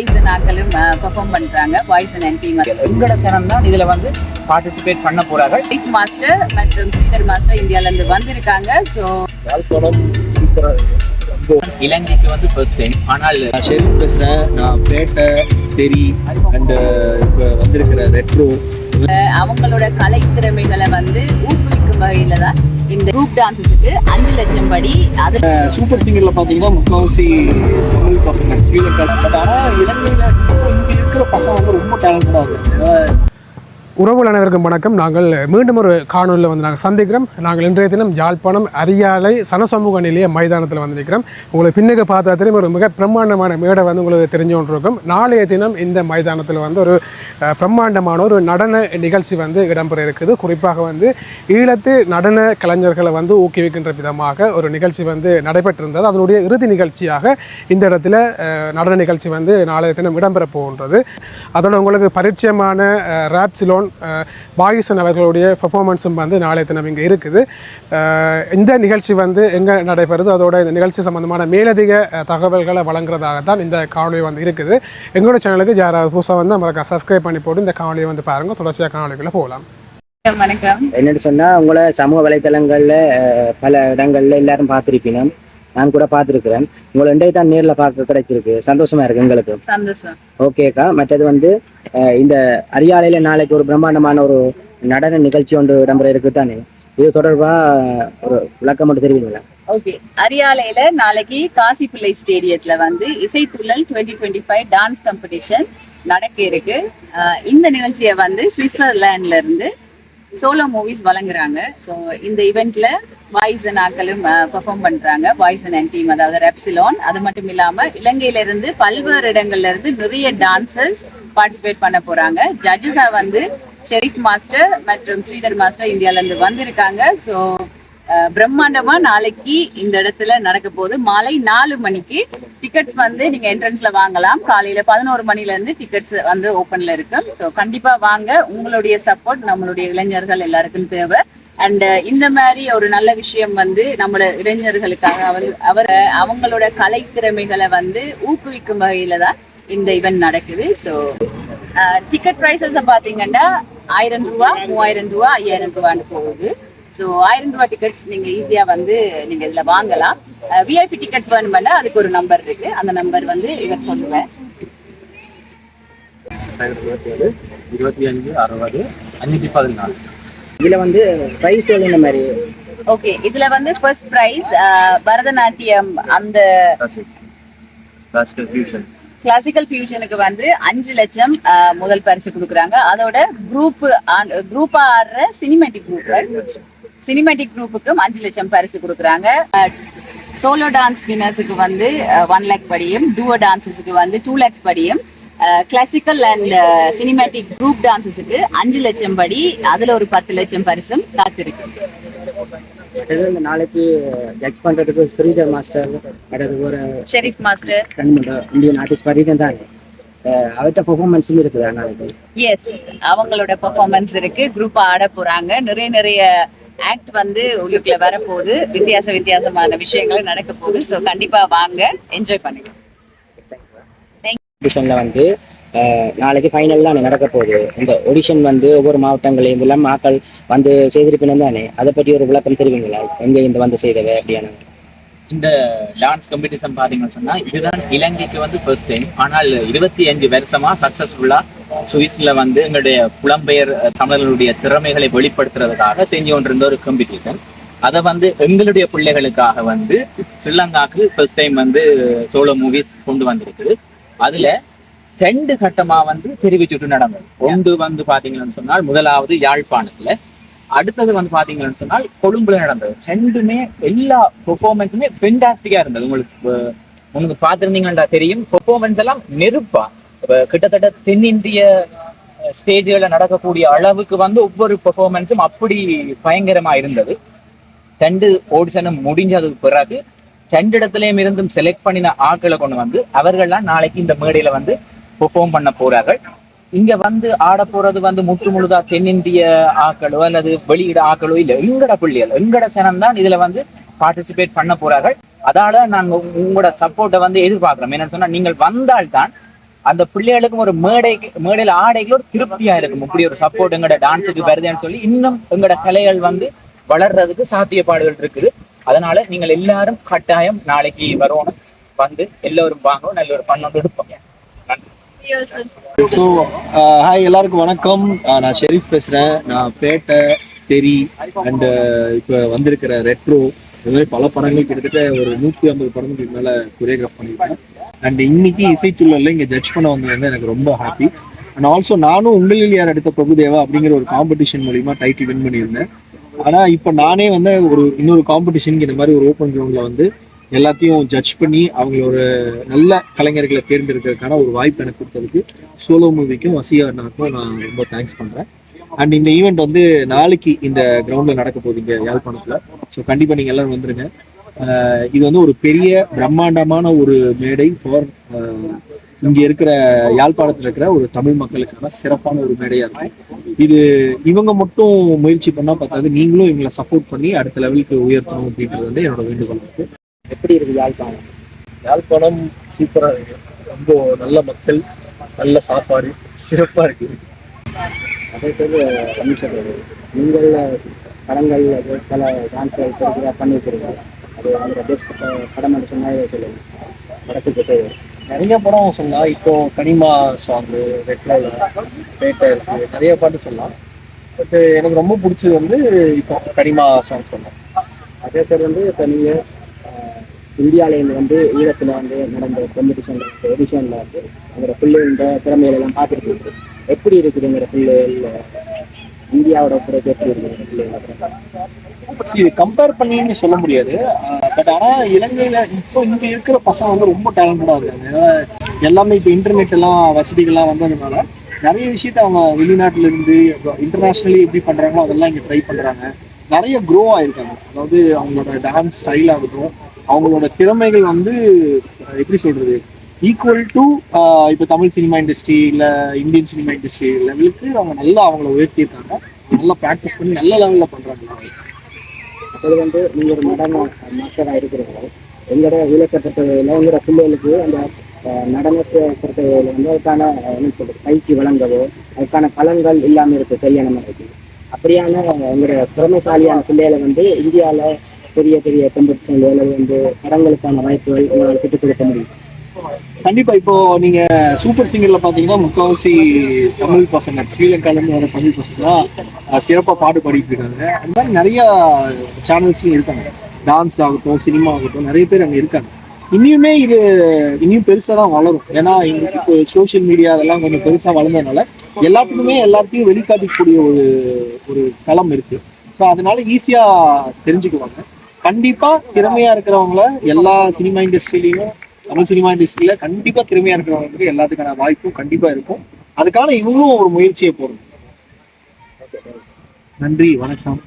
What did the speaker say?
Boys நாக்களும் perform பண்றாங்க. Boys and team எங்கட சனம் தான் இதுல வந்து பார்ட்டிசிபேட் பண்ண போறார்கள் லைஃப் மாஸ்டர் மற்றும் ஸ்ரீதர் மாஸ்டர் இந்தியால இருந்து வந்திருக்காங்க. ஸோ யாழ்ப்பாணம் இலங்கைக்கு வந்து ஃபர்ஸ்ட் டைம் ஆனால் ஷெரீப் பேசுகிறேன் நான் பேட்டை தெரி அண்டு இப்போ வந்திருக்கிற ரெட்ரோ அவங்களோட கலை திறமைகளை வந்து ஊக்குவிக்கும் வகையில தான் இந்த குரூப் டான்ஸஸுக்கு அஞ்சு லட்சம் படி அது சூப்பர் சிங்கரில் பாத்தீங்கன்னா முக்கால்வாசி தமிழ் பசங்க ஸ்ரீலங்கா பட் ஆனால் இலங்கையில் இங்கே இருக்கிற பசங்க வந்து ரொம்ப டேலண்டடா இருக்கு உறவுகள் அனைவருக்கும் வணக்கம். நாங்கள் மீண்டும் ஒரு காணொலியில் வந்து நாங்கள் சந்திக்கிறோம். நாங்கள் இன்றைய தினம் யாழ்ப்பாணம் அரியாலை சனசமூக நிலைய மைதானத்தில் வந்து நிற்கிறோம் உங்களுக்கு பின்னுக்கு பார்த்தா தெரியும் ஒரு மிக பிரம்மாண்டமான மேடை வந்து உங்களுக்கு தெரிஞ்சு கொண்டிருக்கும் நாளைய தினம் இந்த மைதானத்தில் வந்து ஒரு பிரம்மாண்டமான ஒரு நடன நிகழ்ச்சி வந்து இடம்பெற இருக்குது. குறிப்பாக வந்து ஈழத்து நடன கலைஞர்களை வந்து ஊக்குவிக்கின்ற விதமாக ஒரு நிகழ்ச்சி வந்து நடைபெற்றிருந்தது. அதனுடைய இறுதி நிகழ்ச்சியாக இந்த இடத்துல நடன நிகழ்ச்சி வந்து நாளைய தினம் இடம்பெற போகின்றது. அதோட உங்களுக்கு பரிச்சயமான ரேப்சிலோன் பாகிசன் அவர்களுடைய பெர்ஃபார்மன்ஸும் வந்து நாளைய தினம் இங்கே இருக்குது. இந்த நிகழ்ச்சி வந்து எங்கே நடைபெறுது அதோட இந்த நிகழ்ச்சி சம்பந்தமான மேலதிக தகவல்களை வழங்குறதாகத்தான் இந்த காணொலி வந்து இருக்குது. எங்களோட சேனலுக்கு யாராவது புதுசாக வந்து நம்மளுக்கு சப்ஸ்கிரைப் பண்ணி போட்டு இந்த காணொலியை வந்து பாருங்கள் தொடர்ச்சியாக காணொலிக்குள்ளே போகலாம். வணக்கம். என்னன்னு சொன்னா உங்களை சமூக வலைத்தளங்கள்ல பல இடங்கள்ல எல்லாரும் பார்த்திருப்பீங்க. நான் கூட பார்த்திருக்கிறேன். உங்களை ரெண்டே தான் நேர்ல பார்க்க கிடைச்சிருக்கு. சந்தோஷமா இருக்கு எங்களுக்கு. சந்தோஷம். ஓகேக்கா மற்றது வந்து இந்த அரியாலையில நாளைக்கு ஒரு பிரம்மாண்டமான ஒரு நடன நிகழ்ச்சி ஒன்று இடம்பெற இருக்கு தானே இது தொடர்பா ஒரு விளக்கம் மட்டும் தெரிவிங்களா? ஓகே அரியாலையில நாளைக்கு காசி பிள்ளை ஸ்டேடியத்துல வந்து இசைத்துள்ளல் twenty twenty five dance competition நடக்க இருக்கு. இந்த நிகழ்ச்சியை வந்து சுவிட்சர்லாண்ட்ல இருந்து சோலோ மூவிஸ் வழங்குறாங்க. ஸோ இந்த இவெண்ட்ல அண்ட் ஆக்களும் பெர்ஃபார்ம் பண்றாங்க. வாய்ஸ் அண்ட் டீம் அதாவது ரெப்சிலோன் அது மட்டும் இல்லாம இலங்கையில இருந்து பல்வேறு இடங்கள்ல இருந்து நிறைய டான்சர்ஸ் பார்ட்டிசிபேட் பண்ண போறாங்க. ஜட்ஜஸா வந்து ஷெரீப் மாஸ்டர் மற்றும் ஸ்ரீதர் மாஸ்டர் இந்தியால இருந்து வந்திருக்காங்க. ஸோ பிரம்மாண்டமா நாளைக்கு இந்த இடத்துல நடக்க போகுது. மாலை நாலு மணிக்கு டிக்கெட்ஸ் வந்து நீங்க என்ட்ரன்ஸ்ல வாங்கலாம். காலையில பதினோரு மணில இருந்து டிக்கெட்ஸ் வந்து ஓப்பன்ல இருக்கு. ஸோ கண்டிப்பா வாங்க. உங்களுடைய சப்போர்ட் நம்மளுடைய இளைஞர்கள் எல்லாருக்கும் தேவை. அண்ட் இந்த மாதிரி ஒரு நல்ல விஷயம் வந்து நம்மளோட இளைஞர்களுக்காக அவர் அவர் அவங்களோட கலை திறமைகளை வந்து ஊக்குவிக்கும் வகையில தான் இந்த இவெண்ட் நடக்குது. ஸோ டிக்கெட் ப்ரைஸஸ் பார்த்தீங்கன்னா ஆயிரம் ரூபா மூவாயிரம் ரூபா ஐயாயிரம் ரூபான்னு போகுது. ஸோ ஆயிரம் ரூபாய் டிக்கெட்ஸ் நீங்க ஈஸியா வந்து நீங்க இதுல வாங்கலாம். விஐபி டிக்கெட்ஸ் வேணுமென்னா அதுக்கு ஒரு நம்பர் இருக்கு. அந்த நம்பர் வந்து இவர் சொல்லுவேன் இருபத்தி அஞ்சு அறுபது அஞ்சூற்றி பதினாலு. இதுல வந்து பிரைஸ் என்ன மாதிரி? ஓகே இதுல வந்து ஃபர்ஸ்ட் ப்ரைஸ் பரதநாட்டியம் அந்த கிளாசிக்கல் ஃபியூஷன் கிளாசிக்கல் ஃபியூஷனுக்கு வந்து அஞ்சு லட்சம் முதல் பரிசு கொடுக்குறாங்க. அதோட குரூப் குரூப்பா ஆடுற சினிமேட்டிக் குரூப் சினிமேட்டிக் குரூப்புக்கும் அஞ்சு லட்சம் பரிசு கொடுக்குறாங்க. சோலோ டான்ஸ் வினர்ஸுக்கு வந்து ஒன் லேக் படியும். டூவோ டான்ஸஸுக்கு வந்து டூ லேக்ஸ் படியும். கிளாசிக்கல் அண்ட் சினிமேட்டிக் குரூப் டான்ஸஸுக்கு அஞ்சு லட்சம் படி அதுல ஒரு பத்து லட்சம் பரிசும் காத்திருக்கு. இந்த நாளைக்கு ஜட்ஜ் பண்றதுக்கு ஸ்ரீதர் மாஸ்டர் ஒரு ஷெரீஃப் மாஸ்டர் இந்தியன் ஆர்டிஸ்ட் வரைக்கும் தான் அவர்கிட்ட பெர்ஃபார்மன்ஸும் இருக்குது நாளைக்கு. எஸ் அவங்களோட பெர்ஃபார்மன்ஸ் இருக்கு. குரூப் ஆட போறாங்க. நிறைய நிறைய ஆக்ட் வந்து உள்ளுக்குள்ள வரப்போகுது. வித்தியாச வித்தியாசமான விஷயங்கள் நடக்க போகுது. ஸோ கண்டிப்பா வாங்க. என்ஜாய் பண்ணுங்க. வந்து நாளைக்கு ஃபைனல் தான் நடக்க போகுது. இந்த ஒடிஷன் வந்து ஒவ்வொரு மாவட்டங்களையும் இதெல்லாம் மக்கள் வந்து செய்திருப்பினும் தானே அதை பற்றி ஒரு விளக்கம் தெரிவிங்களா? எங்கே இந்த வந்து செய்தவை அப்படியான இந்த டான்ஸ் காம்படிஷன் பார்த்தீங்கன்னு சொன்னால் இதுதான் இலங்கைக்கு வந்து ஃபர்ஸ்ட் டைம் ஆனால் இருபத்தி அஞ்சு வருஷமாக சக்ஸஸ்ஃபுல்லாக சுவிஸில் வந்து எங்களுடைய புலம்பெயர் தமிழர்களுடைய திறமைகளை வெளிப்படுத்துறதுக்காக செஞ்சு கொண்டிருந்த ஒரு காம்படிஷன் அதை வந்து எங்களுடைய பிள்ளைகளுக்காக வந்து ஸ்ரீலங்காக்கு ஃபர்ஸ்ட் டைம் வந்து சோலோ மூவிஸ் கொண்டு வந்திருக்குது. அதில் ரெண்டு கட்டமாக வந்து தெரிவிச்சுட்டு நடந்தது. ஒன்று வந்து பார்த்தீங்கன்னு சொன்னால் முதலாவது யாழ்ப்பாணத்தில். அடுத்தது வந்து பாத்தீங்கன்னு சொன்னால் கொழும்புல நடந்தது. ரெண்டுமே எல்லா பெர்ஃபார்மன்ஸுமே ஃபென்டாஸ்டிக்கா இருந்தது. உங்களுக்கு உங்களுக்கு பார்த்துருந்தீங்கன்னா தெரியும். பெர்ஃபார்மன்ஸ் எல்லாம் நெருப்பா. கிட்டத்தட்ட தென்னிந்திய ஸ்டேஜ்களில் நடக்கக்கூடிய அளவுக்கு வந்து ஒவ்வொரு பெர்ஃபார்மன்ஸும் அப்படி பயங்கரமா இருந்தது. ரெண்டு ஓடிஷனும் முடிஞ்சதுக்கு பிறகு ரெண்டு இடத்துலயும் இருந்தும் செலக்ட் பண்ணின ஆட்களை கொண்டு வந்து அவர்கள்லாம் நாளைக்கு இந்த மேடையில வந்து பெர்ஃபார்ம் பண்ண போறார்கள். இங்க வந்து ஆட போறது வந்து முற்று முழுதா தென்னிந்திய ஆக்களோ அல்லது வெளியிட ஆக்களோ இல்ல எங்கட பிள்ளைகள் எங்கட சனம் தான் இதுல வந்து பார்ட்டிசிபேட் பண்ண போறார்கள். அதால நாங்க உங்களோட சப்போர்ட்டை வந்து எதிர்பார்க்கிறோம். என்னன்னு சொன்னா நீங்கள் வந்தால்தான் அந்த பிள்ளைகளுக்கும் ஒரு மேடை மேடையில ஆடைகள் ஒரு திருப்தியா இருக்கும். இப்படி ஒரு சப்போர்ட் எங்கட டான்ஸுக்கு வருதுன்னு சொல்லி இன்னும் எங்கட கலைகள் வந்து வளர்றதுக்கு சாத்தியப்பாடுகள் இருக்குது. அதனால நீங்கள் எல்லாரும் கட்டாயம் நாளைக்கு வரணும். வந்து எல்லோரும் வாங்க நல்ல ஒரு பண்ணோடு எடுப்போம் நன்றி. ஸோ ஹாய் uh, எல்லாருக்கும் வணக்கம். நான் ஷெரீஃப் பேசுகிறேன் நான் பேட்டை தெரி அண்டு uh, இப்போ வந்திருக்கிற ரெட்ரோ. இது மாதிரி பல படங்கள் கிட்டத்தட்ட ஒரு நூற்றி ஐம்பது படங்களுக்கு மேலே கொரியோகிராஃப் பண்ணியிருக்கேன். அண்ட் இன்னைக்கு இசைத்துள்ளல இங்கே ஜட்ஜ் பண்ண வந்தது வந்து எனக்கு ரொம்ப ஹாப்பி அண்ட் ஆல்சோ நானும் உங்களில் யார் எடுத்த பிரபுதேவா அப்படிங்கிற ஒரு காம்படிஷன் மூலிமா டைட்டில் வின் பண்ணியிருந்தேன். ஆனால் இப்போ நானே வந்து ஒரு இன்னொரு காம்படிஷனுக்கு இந்த மாதிரி ஒரு ஓப்பன் கிரவுண்டில் வந்து எல்லாத்தையும் ஜட்ஜ் பண்ணி அவங்கள ஒரு நல்ல கலைஞர்களை தேர்ந்தெடுக்கிறதுக்கான ஒரு வாய்ப்பு எனக்கு கொடுத்ததுக்கு சோலோ மூவிக்கும் வசியா அண்ணாக்கும் நான் ரொம்ப தேங்க்ஸ் பண்ணுறேன் அண்ட் இந்த ஈவெண்ட் வந்து நாளைக்கு இந்த கிரவுண்டில் நடக்க போகுது இங்கே யாழ்ப்பாணத்தில். ஸோ கண்டிப்பாக நீங்கள் எல்லோரும் வந்துருங்க. இது வந்து ஒரு பெரிய பிரம்மாண்டமான ஒரு மேடை ஃபார் இங்கே இருக்கிற யாழ்ப்பாணத்தில் இருக்கிற ஒரு தமிழ் மக்களுக்கான சிறப்பான ஒரு மேடையாக இருக்கும் இது இவங்க மட்டும் முயற்சி பண்ணால் பார்த்தாது நீங்களும் இவங்களை சப்போர்ட் பண்ணி அடுத்த லெவலுக்கு உயர்த்தணும் அப்படின்றது வந்து என்னோட வேண்டுகோள் இருக்குது எப்படி இருக்கு யாழ்ப்பாணம்? யாழ்ப்பாணம் சூப்பராக இருக்கு. ரொம்ப நல்ல மக்கள் நல்ல சாப்பாடு சிறப்பாக இருக்கு. அதே சொல்லி சொல்றது நீங்கள் படங்கள் அது பல டான்ஸ் பண்ணியிருக்கிறீங்க அது அந்த பெஸ்ட் படம் சொன்னாலே சொல்லுங்க படத்துக்கு செய்வது நிறைய படம் சொல்லலாம் இப்போ கனிமா சாங்கு ரெட்ரோல பேட்டை இருக்கு நிறைய பாட்டு சொல்லலாம். பட் எனக்கு ரொம்ப பிடிச்சது வந்து இப்போ கனிமா சாங் சொல்லலாம் அதே சார் வந்து இப்போ நீங்கள் இந்தியாவிலேருந்து வந்து ஈழத்தில் வந்து நடந்த காம்படிஷன் எடிஷனில் வந்து அந்த பிள்ளைங்க திறமையில எல்லாம் பார்த்துருக்கீங்க. எப்படி இருக்குதுங்கிற பிள்ளைகள் இந்தியாவோட பிறகு எப்படி இருக்குது பிள்ளைங்கள இது கம்பேர் பண்ணின்னு சொல்ல முடியாது. பட் ஆனால் இலங்கையில் இப்போ இங்கே இருக்கிற பசங்க வந்து ரொம்ப டேலண்டடாக இருக்காங்க. எல்லாமே இப்போ இன்டர்நெட் எல்லாம் வசதிகள்லாம் வந்ததுனால நிறைய விஷயத்த அவங்க வெளிநாட்டுல இருந்து இன்டர்நேஷ்னலி எப்படி பண்ணுறாங்களோ அதெல்லாம் இங்கே ட்ரை பண்ணுறாங்க நிறைய க்ரோ ஆயிருக்காங்க. அதாவது அவங்களோட டான்ஸ் ஸ்டைல் ஆகட்டும் அவங்களோட திறமைகள் வந்து எப்படி சொல்றது? ஈக்குவல் டு இப்போ தமிழ் சினிமா இண்டஸ்ட்ரி இல்லை இந்தியன் சினிமா இண்டஸ்ட்ரி லெவலுக்கு அவங்க நல்லா அவங்கள உயர்த்தியிருக்காங்க. நல்லா ப்ராக்டிஸ் பண்ணி நல்ல லெவலில் பண்ணுறாங்க அது வந்து நீங்கள் ஒரு நடன மாஸ்டராக இருக்கிறீங்க எங்களோட ஈழக்கப்பட்டவையில் எங்களோட பிள்ளைகளுக்கு அந்த நடனத்தை பொறுத்தவரையில் வந்து அதுக்கான என்ன சொல்றது பயிற்சி வழங்கவோ அதுக்கான பலன்கள் இல்லாமல் இருக்குது சரியான மாதிரி அப்படியான எங்களோட திறமைசாலியான பிள்ளைகளை வந்து இந்தியாவில் பெரிய பெரிய கம்பெடிஷன் அல்லது வந்து படங்களுக்கான வாய்ப்புகள் உங்களால் கிட்ட கொடுக்க முடியும். கண்டிப்பா இப்போ நீங்க சூப்பர் சிங்கர்ல பாத்தீங்கன்னா முக்காவாசி தமிழ் பசங்க ஸ்ரீலங்கால இருந்து வர தமிழ் பசங்க சிறப்பா பாடு பாடிட்டு இருக்காங்க. அந்த மாதிரி நிறைய சேனல்ஸ்லயும் இருக்காங்க. டான்ஸ் ஆகட்டும் சினிமா ஆகட்டும் நிறைய பேர் அங்க இருக்காங்க. இனியுமே இது இனியும் பெருசா தான் வளரும். ஏன்னா இப்போ சோஷியல் மீடியா அதெல்லாம் கொஞ்சம் பெருசா வளர்ந்ததுனால எல்லாத்துக்குமே எல்லாத்தையும் வெளிக்காட்டிக்கூடிய ஒரு ஒரு களம் இருக்கு. ஸோ அதனால ஈஸியா தெரிஞ்சுக்குவாங்க. கண்டிப்பா திறமையா இருக்கிறவங்கள எல்லா சினிமா இண்டஸ்ட்ரியிலையும் தமிழ் சினிமா இண்டஸ்ட்ரியில கண்டிப்பா திறமையா இருக்கிறவங்களுக்கு எல்லாத்துக்கான வாய்ப்பும் கண்டிப்பா இருக்கும். அதுக்கான இவங்களும் ஒரு முயற்சியை போடணும். நன்றி வணக்கம்.